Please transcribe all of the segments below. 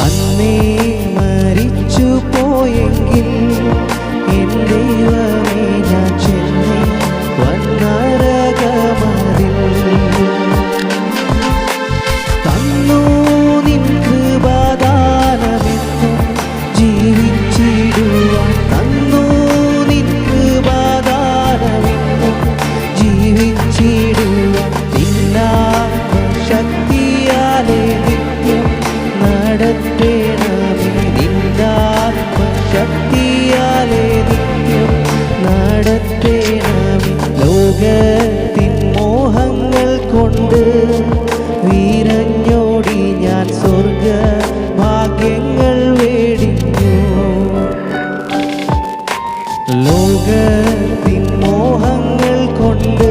അന്നേ മരിച്ചു പോയെങ്കിൽ എൻ ലോകത്തിൻ മോഹങ്ങൾ കൊണ്ട്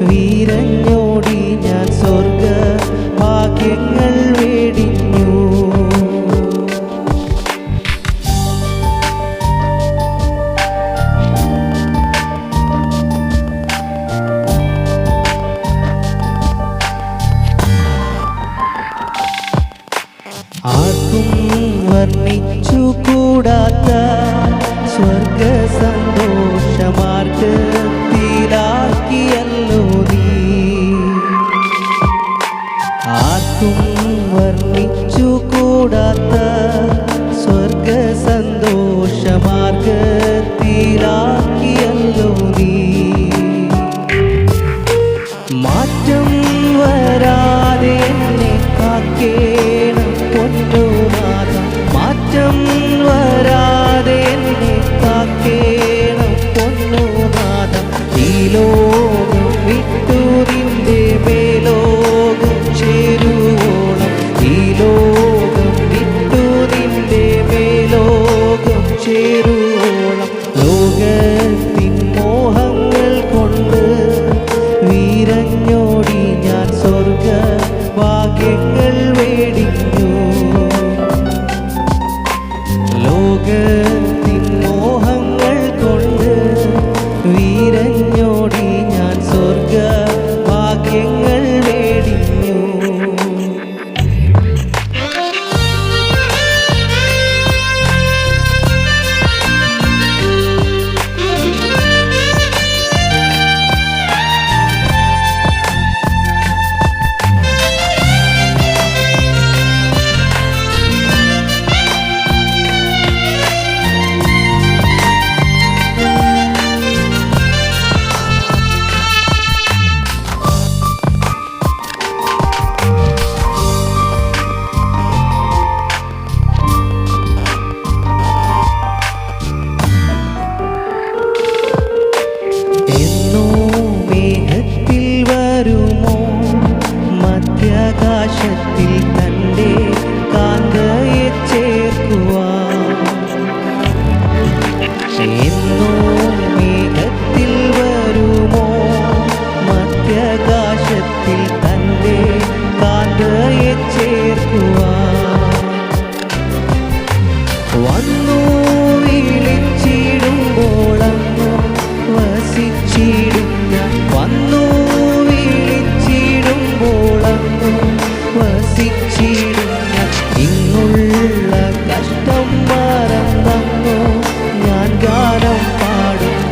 വീരങ്ങൾ ആർക്കും വർണിച്ചു കൂടാത്ത സ്വർഗ സന്തോഷമാർഗത്തിലാക്കിയല്ലോ നീ. ആർക്കും വർണിച്ചു കൂടാത്ത